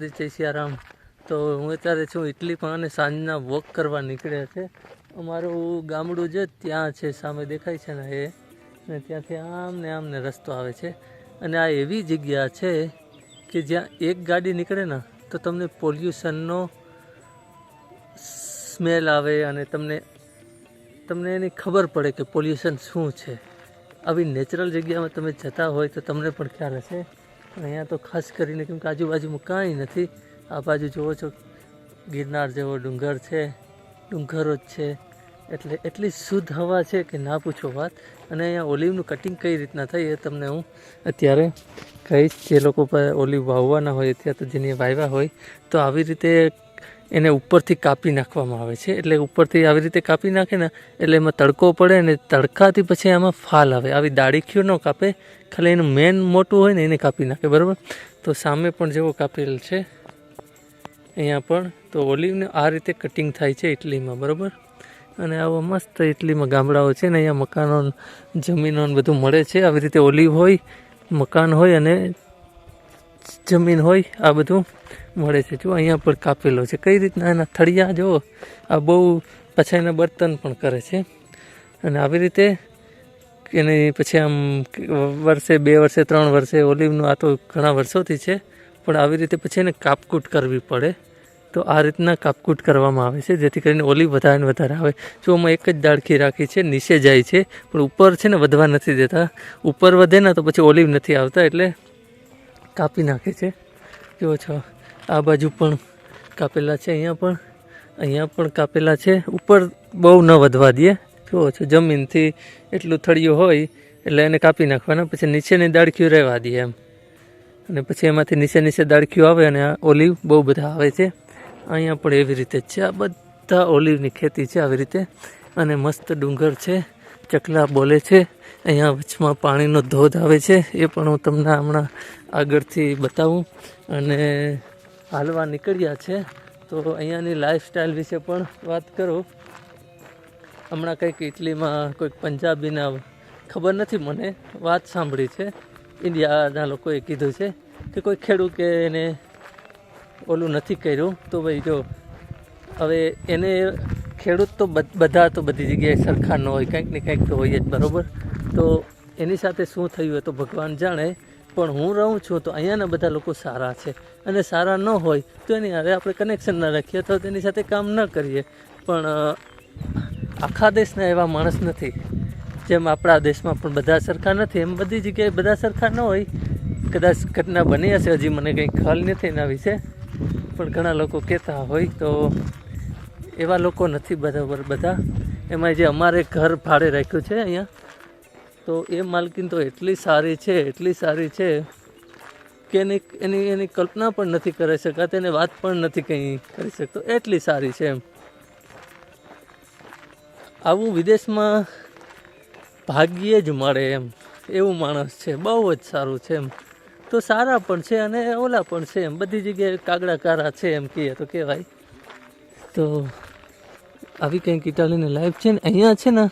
જય સિયારામ. તો હું અત્યારે છું ઇટલીમાં અને સાંજના વોક કરવા નીકળ્યા છે. અમારું ગામડું જે ત્યાં છે, સામે દેખાય છે ને એ. અને ત્યાંથી આમ ને આમ ને રસ્તો આવે છે. અને આ એવી જગ્યા છે કે જ્યાં એક ગાડી નીકળે ને, તો તમને પોલ્યુશનનો સ્મેલ આવે અને તમને તમને એની ખબર પડે કે પોલ્યુશન શું છે. આવી નેચરલ જગ્યામાં તમે જતા હોય તો તમને પણ ખ્યાલ હશે. અહીંયા તો ખાસ કરીને કેમ કે આજુબાજુમાં કાંઈ નથી. આ બાજુ જુઓ છો, ગિરનાર જેવો ડુંગર છે, ડુંગરો જ છે. એટલે એટલી શુદ્ધ હવા છે કે ના પૂછો વાત. અને અહીંયા ઓલિવનું કટિંગ કઈ રીતના થાય એ તમને હું અત્યારે કહીશ. જે લોકો ઓલિવ વાવવાના હોય, અત્યારે તો જેને વાવ્યા હોય, તો આવી રીતે એને ઉપરથી કાપી નાખવામાં આવે છે. એટલે ઉપરથી આવી રીતે કાપી નાખે ને, એટલે એમાં તડકો પડે ને તડકાથી પછી આમાં ફાલ આવે. આવી દાડીખીઓ ન કાપે, ખાલી એનું મેન મોટું હોય ને એને કાપી નાખે, બરાબર? તો સામે પણ જેવો કાપેલ છે. અહીંયા પણ તો ઓલિવને આ રીતે કટિંગ થાય છે ઇટલીમાં બરાબર? અને આવા મસ્ત ઇટલીમાં ગામડાઓ છે ને, અહીંયા મકાનો, જમીનો બધું મળે છે. આવી રીતે ઓલિવ હોય, મકાન હોય અને જમીન હોય, આ બધું મળે છે. જો અહીંયા પર કાપેલો છે. કઈ રીતના એના થળિયા? જો, આ બહુ પાછા એના બર્તન પણ કરે છે. અને આવી રીતે એની પછી આમ વર્ષે બે વર્ષે, ત્રણ વર્ષે ઓલિવનું આ તો ઘણા વર્ષોથી છે, પણ આવી રીતે પછી એને કાપકૂટ કરવી પડે. તો આ રીતના કાપકૂટ કરવામાં આવે છે, જેથી કરીને ઓલી વધારે વધારે આવે. જો આમાં એક જ દાળખી રાખી છે, નીચે જાય છે, પણ ઉપર છે ને વધવા નથી દેતા. ઉપર વધે ને તો પછી ઓલિવ નથી આવતા, એટલે કાપી નાખે છે. જુઓ છો, આ બાજુ પણ કાપેલા છે, અહીંયા પણ અહીંયા પણ કાપેલા છે. ઉપર બહુ ન વધવા દે. જુઓ છો, જમીનથી એટલું થળિયું હોય, એટલે એને કાપી નાખવાના, પછી નીચેની દાળખીઓ રહેવા દે એમ. અને પછી એમાંથી નીચે નીચે દાળખીઓ આવે અને આ ઓલિવ બહુ બધા આવે છે. અહીંયા પણ એવી રીતે છે. આ બધા ઓલિવની ખેતી છે આવી રીતે. અને મસ્ત ડુંગર છે, ચકલા બોલે છે. અહીંયા વચમાં પાણીનો ધોધ આવે છે, એ પણ હું તમને હમણાં આગળથી બતાવું. અને હાલવા નીકળ્યા છે, તો અહીંયાની લાઈફસ્ટાઈલ વિશે પણ વાત કરું. હમણાં કંઈક ઇટલીમાં કોઈક પંજાબીના, ખબર નથી મને, વાત સાંભળી છે. ઇન્ડિયાના લોકોએ કીધું છે કે કોઈ ખેડૂત કે એને ઓલું નથી કર્યું, તો ભાઈ જો, હવે એને ખેડૂત તો બધ- તો બધી જગ્યાએ સરખા ન હોય, કંઈક ને કંઈક તો હોય જ, બરાબર? તો એની સાથે શું થયું હોય તો ભગવાન જાણે, પણ હું રહું છું તો અહીંયાના બધા લોકો સારા છે. અને સારા ન હોય તો એની હારે આપણે કનેક્શન ન રાખીએ તો તેની સાથે કામ ન કરીએ. પણ આખા દેશના એવા માણસ નથી, જેમ આપણા દેશમાં પણ બધા સરખા નથી. એમ બધી જગ્યાએ બધા સરખા ન હોય. કદાચ ઘટના બની હશે, હજી મને કંઈ ખ્યાલ નથી એના વિશે. પણ ઘણા લોકો કહેતા હોય તો એવા લોકો નથી બરાબર બધા. એમાં જે અમારે ઘર ભાડે રાખ્યું છે અહીંયા તો એ માલકીન તો એટલી સારી છે, એટલી સારી છે કે એની એની એની કલ્પના પણ નથી કરી શકાતી એને વાત પણ નથી કંઈ કરી શકતો. એટલી સારી છે એમ. આવું વિદેશમાં ભાગ્યે જ મળે એમ. એવું માણસ છે, બહુ જ સારું છે એમ. તો સારા પણ છે અને ઓલા પણ છે એમ. બધી જગ્યાએ કાગડા કારા છે એમ કહીએ તો કહેવાય. તો આવી કંઈક ઇટાલીની લાઈફ છે ને? અહીંયા છે ને?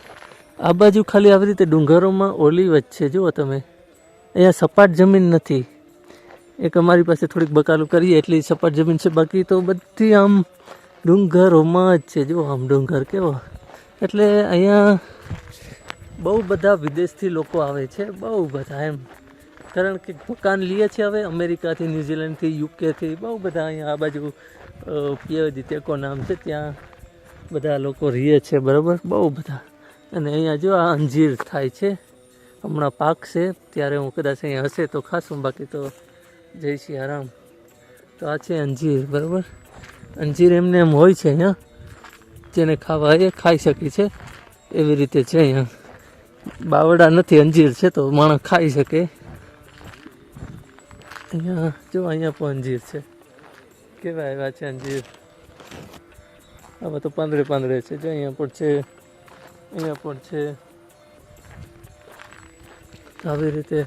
આ બાજુ ખાલી આવી રીતે ડુંગરોમાં ઓલી છે જુઓ તમે. અહીંયા સપાટ જમીન નથી. એક અમારી પાસે થોડીક બકાલું કરીએ એટલી સપાટ જમીન છે. બાકી તો બધી આમ ડુંગરોમાં જ છે. જુઓ આમ ડુંગર કેવો. એટલે અહીંયા બહુ બધા વિદેશથી લોકો આવે છે. બહુ બધા એમ. કારણ કે મકાન લઈએ છે હવે અમેરિકાથી, ન્યૂઝીલેન્ડથી, યુકેથી. બહુ બધા અહીંયા આ બાજુ પિયદિત્યકો નામ છે. ત્યાં બધા લોકો રહે છે. બરાબર? બહુ બધા. અને અહીંયા જો આ અંજીર થાય છે, હમણાં પાક છે, ત્યારે હું કદાચ અહીંયા હશે તો ખાશું બાકી તો જય શ્રી આરામ. તો આ છે અંજીર, બરાબર? અંજીર એમને એમ હોય છે અહીંયા, જેને ખાવા એ ખાઈ શકે છે, એવી રીતે છે અહીંયા. બાવડા નથી અંજીર છે તો માણસ ખાઈ શકે. અહીંયા, જો અહીંયા પણ અંજીર છે. કેવા એવા છે અંજીર? આમાં તો પાંદડે પાંદડે છે, જો અહીંયા પણ છે. અહીંયા પણ છે. આવી રીતે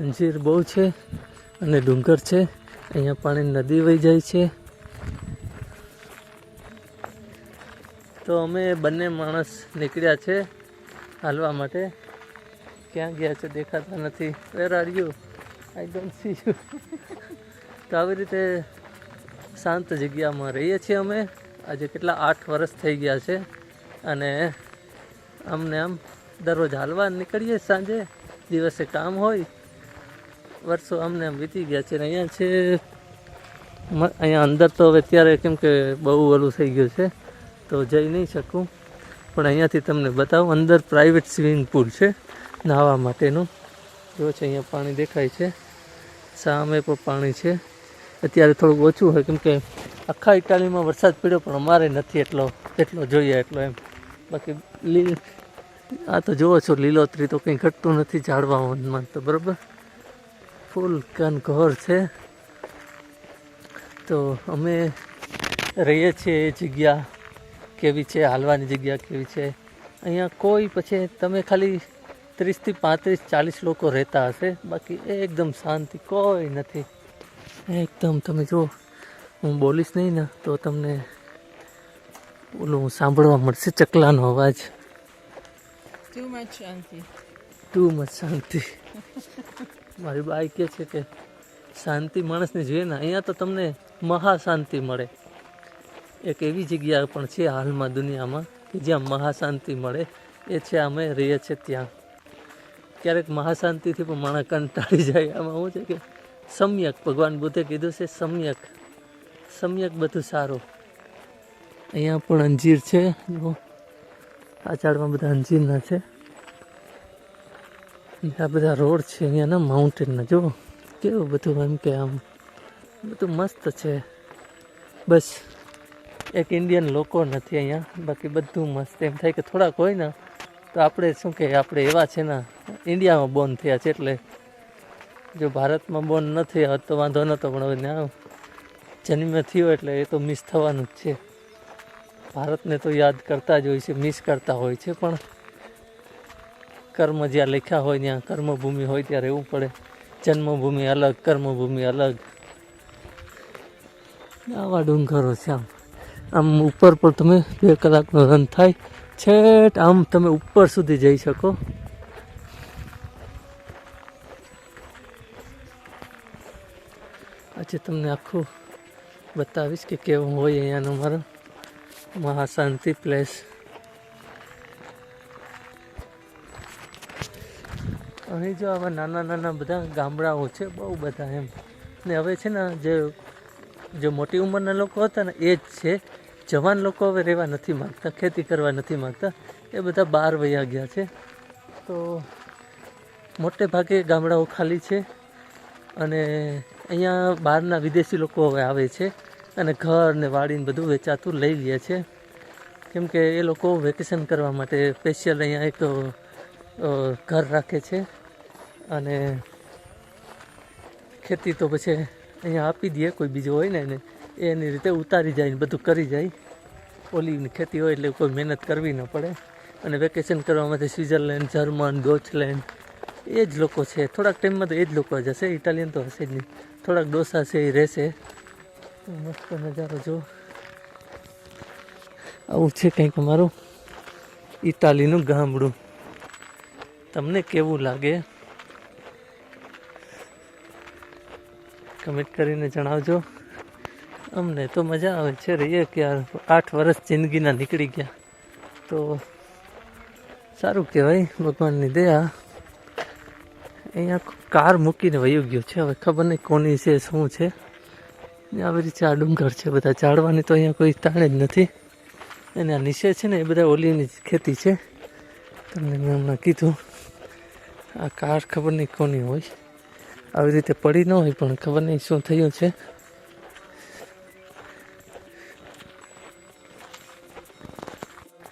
અંજીર બહુ છે અને ડુંગર છે. અહીંયા પાણી નદી વહી જાય છે. તો અમે બંને માણસ નીકળ્યા છે હાલવા માટે. ક્યાં ગયા છે દેખાતા નથી. Where are you I don't see you તો આવી રીતે શાંત જગ્યામાં રહીએ છીએ અમે. આજે કેટલા આઠ વર્ષ થઈ ગયા છે અને અમને આમ દરરોજ હાલવા નીકળીએ સાંજે. દિવસે કામ હોય. વર્ષો અમને આમ વીતી ગયા છે અને અહીંયા છે. અહીંયા અંદર તો હવે અત્યારે કેમ કે બહુ ઓલું થઈ ગયું છે, તો જઈ નહીં શકું. પણ અહીંયાથી તમને બતાવું, અંદર પ્રાઇવેટ સ્વિમિંગ પુલ છે, નાહવા માટેનું. જો છે, અહીંયા પાણી દેખાય છે. સામે પણ પાણી છે. અત્યારે થોડુંક ઓછું હોય, કેમ કે આખા ઇટાલીમાં વરસાદ પડ્યો, પણ અમારે નથી એટલો એટલો જોઈએ એટલો એમ. બાકી લી આ તો જુઓ છો, લીલોતરી તો કંઈ ઘટતું નથી ઝાડવામાં તો, બરાબર? ફૂલ કનઘોર છે. તો અમે રહીએ છીએ એ જગ્યા કેવી છે, હાલવાની જગ્યા કેવી છે. અહીંયા કોઈ પછી તમે ખાલી ત્રીસથી પાંત્રીસ, ચાલીસ લોકો રહેતા હશે, બાકી એકદમ શાંતિ કોઈ નથી. એકદમ તમે જો હું બોલીશ નહીં ને, તો તમને ઓલું સાંભળવા મળશે ચકલાનો અવાજ. ટુ મચ શાંતિ. ટુ મચ શાંતિ. મારી બાઈ કહે છે કે શાંતિ માણસને જોઈએ ને અહીંયા તો તમને મહાશાંતિ મળે. એક એવી જગ્યા પણ છે હાલમાં દુનિયામાં કે જ્યાં મહાશાંતિ મળે. એ છે અમે રહીએ છીએ ત્યાં. ક્યારેક મહાશાંતિથી પણ માણસ કંટાળી જાય. આમાં શું છે કે સમ્યક ભગવાન બુદ્ધે કીધું છે સમ્યક. સમ્યક બધું સારું. અહીંયા પણ અંજીર છે. જુઓ. આ ઝાડમાં બધા અંજીરના છે. આ બધા રોડ છે અહીંયાના માઉન્ટેનના જુઓ. કેવું બધું એમ કે આમ બધું મસ્ત છે. બસ. એક ઇન્ડિયન લોકો નથી અહીંયા. બાકી બધું મસ્ત. એમ થાય કે થોડાક હોય ને, તો આપણે શું કે, આપણે એવા છે ને ઇન્ડિયામાં બોર્ન થયા છે એટલે. જો ભારતમાં બોર્ન નથી તો વાંધો નહોતો પણ હવે ના. જન્મ થયો એટલે એ તો મિસ થવાનું જ છે. ભારતને તો યાદ કરતા જ હોય છે મિસ કરતા હોય છે, પણ કર્મ જ્યાં લખ્યા હોય ત્યાં કર્મભૂમિ હોય ત્યાં રહેવું પડે. જન્મભૂમિ અલગ, કર્મભૂમિ અલગ. આવા ડુંગરો છે આમ. આમ ઉપર પર તમે બે કલાકનો રન થાય. છેટ આમ તમે ઉપર સુધી જઈ શકો. આજે તમને આખું બતાવીશ કે કેવું હોય અહીંયાનું મારો મહાશાંતિ પ્લેસ અહીં જો આવા નાના નાના બધા ગામડાઓ છે, બહુ બધા એમ. ને હવે છે ને જે જે મોટી ઉંમરના લોકો હતા ને, એ જ છે. જવાન લોકો હવે રહેવા નથી માગતા, ખેતી કરવા નથી માગતા. એ બધા બહાર વયા ગયા છે. તો મોટે ભાગે ગામડાઓ ખાલી છે. અને અહીંયા બહારના વિદેશી લોકો હવે આવે છે. અને ઘર ને વાડીને બધું વેચાતું લઈ લે છે. કેમ કે એ લોકો વેકેશન કરવા માટે સ્પેશિયલ અહીંયા એક ઘર રાખે છે. અને ખેતી તો પછી અહીંયા આપી દઈએ કોઈ બીજો હોય ને એને. એની રીતે ઉતારી જાય ને બધું કરી જાય. ઓલીની ખેતી હોય એટલે કોઈ મહેનત કરવી ન પડે. અને વેકેશન કરવા માટે સ્વિટ્ઝરલેન્ડ જર્મન ડોચલેન્ડ એ જ લોકો છે. થોડાક ટાઈમમાં તો એ જ લોકો જશે ઇટાલિયન તો હશે જ નહીં. થોડાક ડોસા છે, એ રહેશે. મસ્ત નજારો જો. આવું છે કંઈક અમારું ઇટાલીનું ગામડું. તમને કેવું લાગે? કમેન્ટ કરીને જણાવજો. અમને તો મજા આવે છે રહીએ કે આઠ વર્ષ જિંદગીના નીકળી ગયા. તો સારું કહેવાય ભગવાનની દયા. અહીંયા કાર મૂકીને વયું ગયું છે. હવે ખબર નહીં કોની છે, શું છે. આવી રીતે આ ડુંગર છે બધા. ઝાડવાની તો અહીંયા કોઈ તાણે જ નથી. અને આ નીચે છે ને એ બધા ઓલીની ખેતી છે. તમને મેં હમણાં કીધું. આ કાર ખબર નહીં કોની હોય. આવી રીતે પડી ન હોય પણ ખબર નહીં શું થયું છે.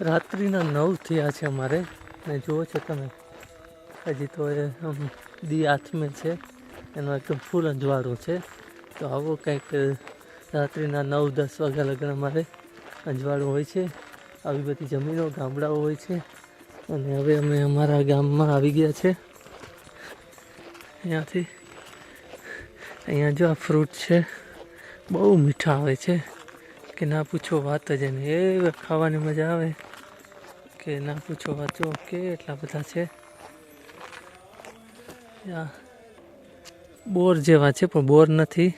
રાત્રિના નવ થયા છે અમારે. ને જુઓ છો તમે. હજી તો એ દી આથમે છે. એનું એકદમ ફૂલ અંજવાળું છે. તો આવો કંઈક રાત્રિના નવ, દસ વાગ્યા લગ્ન અમારે અજવાળું હોય છે, આવી બધી જમીનો, ગામડાઓ હોય છે, અને હવે અમે અમારા ગામમાં આવી ગયા છે. અહીંયાથી, અહીંયા જો આ ફ્રૂટ છે, બહુ મીઠા આવે છે, કે ના પૂછો વાત જ એને. એ ખાવાની મજા આવે, કે ના પૂછો વાત જો કેટલા બધા છે. આ બોર જેવા છે પણ બોર નથી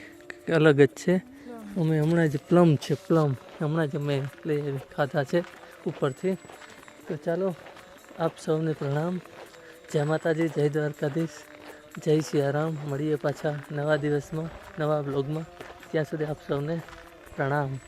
અલગ જ છે. અમે હમણાં જ પ્લમ છે પ્લમ. હમણાં જ અમે લઈ ખાધા છે ઉપરથી. તો ચાલો આપ સૌને પ્રણામ. જય માતાજી જય દ્વારકાધીશ. જય સિયારામ. મળીએ પાછા નવા દિવસમાં નવા બ્લોગમાં ત્યાં સુધી આપ સૌને પ્રણામ.